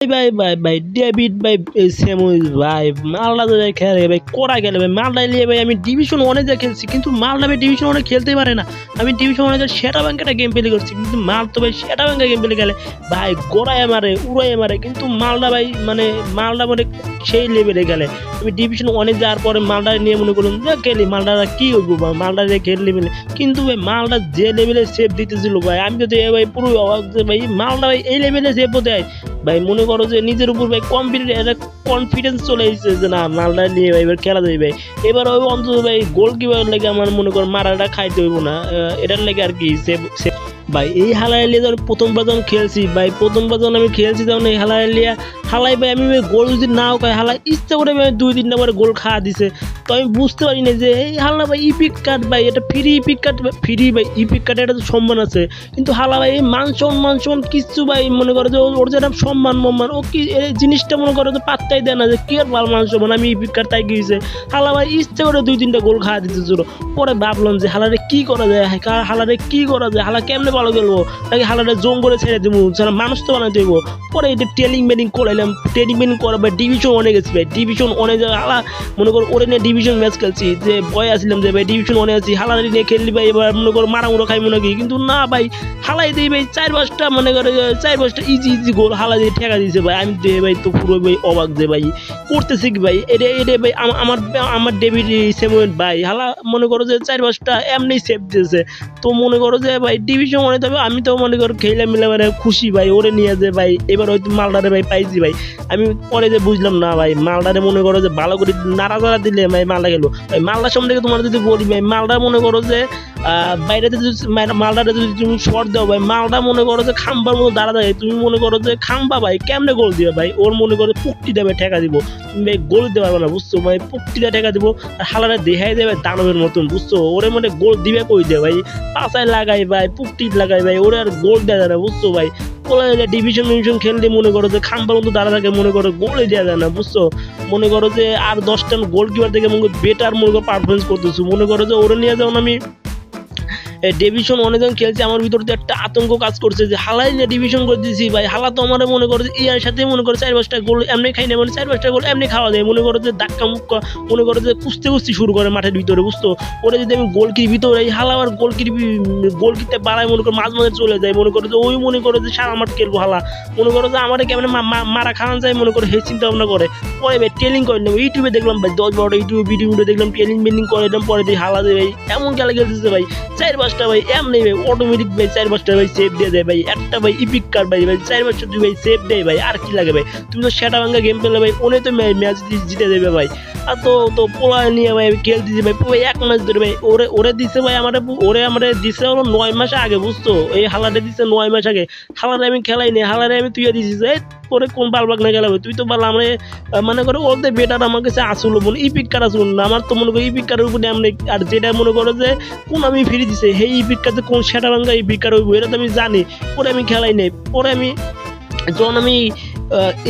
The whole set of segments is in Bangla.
ভাই ভাই ভাই ডেভিড ভাই স্যামুয়েল ভাই, মালদা তো খেলে ভাই, কোরা গেলে ভাই মালদা নিয়ে ভাই আমি ডিভিশন ওয়ানে যা খেলছি, কিন্তু মালদা ভাই ডিভিশন ওয়ানে খেলতে পারে না। আমি ডিভিশন ওয়ানে যা সেটা ব্যাংকেটা গেম প্লে করছি, কিন্তু মাল তো ভাই সেটা ব্যাংকে গেম প্লে খেলে। ভাই, গোড়ায় মারে উড়ায় মারে কিন্তু মালদা ভাই মানে মালদা মানে সেই লেভেলে গেলে আমি ডিভিশন ওয়ানে যাওয়ার পরে মালদা নিয়ে মনে করলাম যে খেলি, মালদারা কি হইব ভাই? মালদা নিয়ে খেল লেভেলে কিন্তু ভাই মালদা যে লেভেলে সেভ দিতেছিল ভাই, আমি দেখে ভাই পুরো ভাই মালদা ভাই এই লেভেলে সেভ দেয় ভাই, মনে করো যে নিজের উপর ভাই কনফিডেন্স একটা কনফিডেন্স চলে এসেছে যে না মালদা নিয়ে ভাই এবার খেলা যাবে ভাই। এবার ওই অন্তত ভাই গোল কিপার লেগে আমার মনে করো মারাটা খাইতে হইব না। এটার লেগে আর কি সে সে- ভাই, এই হালাইলিয়া যখন প্রথমবার যখন খেলছি। ভাই প্রথমবার যখন আমি খেলছি তখন এই হালাইলিয়া হালাই ভাই আমি ভাই গোল যদি নাও খাই হালাই ইচ্ছা করে ভাই দুই তিনটা করে গোল খাওয়া দিছে। তো আমি বুঝতে পারি না যে, এই হালা ভাই ইপিক কার্ড ভাই, এটা ফ্রি ইপিক কার্ড ফ্রি ভাই ইপিক কার্ডে এটা তো সম্মান আছে। কিন্তু হালা ভাই মান সম্মান সম্মান কিচ্ছু ভাই, মনে করো যে, ওর- যেটা সম্মান, মম্মান, ও কি এই জিনিসটা মনে করো যে পাত্তাই দেয় না যে, কি আর ভালো মান সম্মান, আমি ইপিক কার্ড তাই গিয়েছে। হালা ভাই ইচ্ছে করে দুই তিনটা গোল খাওয়া দিতেছিল পরে ভাবলাম যে হালারে কি করা যায়? হালারে কি করা যায়? হালা কেমনে ভালো খেলব? নাকি হালারে জং করে ছেড়ে দেবো? যারা মানুষ তো বানাতে দেবো পরে এটা টেলিং বেডিং করাইলাম। টেলিং বেডিং করা ভাই ডিভিশন অনেক গেছি ভাই। ডিভিশন অনেক হালা মনে করো ওরে নিয়ে ডিভিশন ম্যাচ খেলছি, যে ভয় আসলাম যে ভাই ডিভিশন অনেক আছি হালারি নিয়ে খেললি ভাই, এবার মনে করো মারামুড়ো খাই মনে কি কিন্তু না ভাই, হালাই দিই ভাই, চার পাঁচটা মনে করে, চার পাঁচটা ইজি ইজি গোল হালা দিয়ে ঠেকা দিয়েছে ভাই। আমি দিয়ে ভাই তো পুরো ভাই অবাক যে ভাই, করতেছি ভাই? এটা এটা ভাই আমা- আমার আমার ডেভিড সেমুয়েল ভাই। হালা মনে করো যে চার পাঁচটা এমনি সেভ দিয়েছে তো মনে করো যে ভাই ডিভিশন মনে তবে আমি তো মনে করো খেলে মিলে মানে খুশি ভাই, ওরে নিয়ে যে ভাই, এবার হয়তো মালদারে ভাই পাইছি ভাই। আমি পরে যে বুঝলাম না ভাই, মালদারে মনে করো যে ভালো করে নাড়াচাড়া দিলে ভাই মালদা গেলো। মালদার সম্বন্ধে তোমার যদি বলি, ভাই, মালদা মনে করো যে বাইরে যদি মাল- মালদারে যদি তুমি শর্ট দাও, ভাই, মালদা মনে করো যে খাম্বার মতো দাঁড়া দেয় তুমি মনে করো যে খাম্বা, ভাই, কেমনে গোল দিবে, ভাই? ওর মনে করো পুকটি দেবে ঠেকা দিব। তুমি, ভাই গোল দিতে পারবে না, বুঝছ? ভাই পুকটিটা ঠেকা দিব, আর হালারে দেখাই দেবে দানবের মতন, বুঝছ? ওরে মানে গোল দিবে কই দেবে ভাই? পাশায় লাগাই, ভাই পুকটি লাগাই, ভাই, ওরে আর গোল যায় না, বুঝছ, ভাই? বলে যে ডিভিশন ডিভিশন খেললে মনে করো যে খাম্বার মতো দাঁড়া থাকে মনে করো গোলে দেওয়া যায় না, বুঝছ? মনে করো যে আর দশটা গোল কিপার থেকে মনে বেটার মনে করো পারফরমেন্স করতেছো। মনে করো যে ওরে নিয়ে যাও আমি ডিভিশন অনেক যখন খেলছি, আমার ভিতর তো একটা আতঙ্ক কাজ করছে যে, হালাই নিয়ে ডিভিশন করে দিয়েছি ভাই, হালা তো আমার মনে করো যে, ইয়ার সাথে মনে করো চার পাঁচটা গোল এমনি খাই না মানে চার পাঁচটা গোল এমনি খাওয়া যায়। মনে করো যে, ধাক্কা মুক্কা, মনে করো যে, কুস্তে কুস্তি শুরু করে মাঠের ভিতরে বুঝতো ওরে যদি আমি গোলকির ভিতরে এই হালা আর গোলকির গোলকিতে বাড়ায়, মনে করো মাঝ মাঝে চলে যায়। মনে করো যে, ওই মনে করো যে, সারা মাঠ খেলব হালা। মনে করো যে, আমার কেমন মারা খাওয়ান যায়, মনে করো সেই চিন্তা ভাবনা করে। পরে ভাই টেলিং করে নেব। ইউটিউবে দেখলাম ভাই, দশ বারোটা ইউটিউবে ভিডিও ভিডিও দেখলাম টেলিং বেলিং করে দিলাম, পরে দিয়ে হালা দেয় ভাই, এমন খেলা খেলতেছে ভাই। চার পাঁচটা ভাই, এমনি ভাই অটোমেটিক ভাই, চার পাঁচটা ভাই সেভ দিয়ে দেয় ভাই। একটা ভাই ইপিক কার্ড ভাই ভাই, চার পাঁচটা দুই ভাই সেভ দেয় ভাই, আর কি লাগে ভাই? তুমি তো সেটা ভাঙ্গা গেম পেলে ভাই ওনে তো ম্যাচ জিতে দেবে ভাই। আর তো তো পোলা নিয়ে ভাই খেল খেলতেছি ভাই, পুরো এক মাস ধরে ভাই, ওরে ওরে দিছে ভাই আমার ওরে আমার দিছে হলো নয় মাস আগে, বুঝছ? এই হালারে দিছে নয় মাস আগে। হালারে আমি খেলাই নি হালারে আমি তুই দিছি এই পরে কোন বালবাগ না খেলাবে তুই তো বল আমরা মনে করো ওদের বেটার আমার কাছে আসল মনে ইপিক কার আসল না আমার তো মনে করো ইপিক কারের উপরে আমরা আর যেটা মনে করো যে, কোন আমি ফিরে দিছে সেই বিখ্যাত কোন সেটা ভাঙ্গা এই বিখ্যাত ওই বইটা তো আমি জানি। পরে আমি খেলাই নেই। পরে আমি, যখন আমি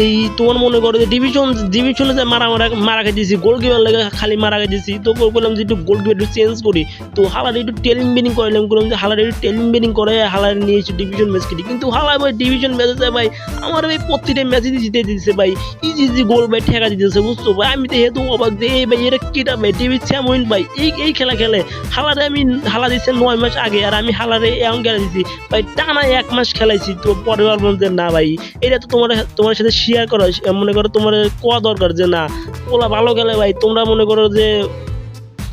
এই তোমার মনে করো যে ডিভিশন ডিভিশনে যে মারা মারা মারা খাইতেছি গোলকিপার লাগে খালি মারা খাইতেছি, তো বললাম যে একটু গোলকিপার একটু চেঞ্জ করি। তো হালার একটু টেলিং বেনিং করাইলাম করলাম যে হালার একটু টেলিং বেনিং করে হালার নিয়ে এসে ডিভিশন ম্যাচ খেলি। কিন্তু হালা ভাই ডিভিশন ম্যাচে যায় ভাই, আমার ভাই প্রতিটা ম্যাচে জিতে দিতেছে ভাই। ইজি ইজি গোল ভাই ঠেকা দিতেছে, বুঝছ ভাই? আমি তো হেতু অবাক যে, এই ভাই এটা কিটা ভাই? টিভি চ্যামুইন ভাই, এই এই খেলা খেলে। হালারে আমি হালা দিচ্ছে নয় মাস আগে, আর আমি হালারে এমন খেলা দিচ্ছি ভাই, টানা এক মাস খেলাইছি, তো পরে ভাবলাম যে না ভাই। এটা তো তোমার তোমার সাথে শেয়ার করা মনে করো তোমার কোয়া দরকার যে না ওলা ভালো খেলে ভাই, তোমরা মনে করো যে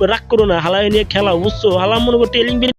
রাগ করো না হালাই নিয়ে খেলা বুঝছ? হালা মনে করো টেলিং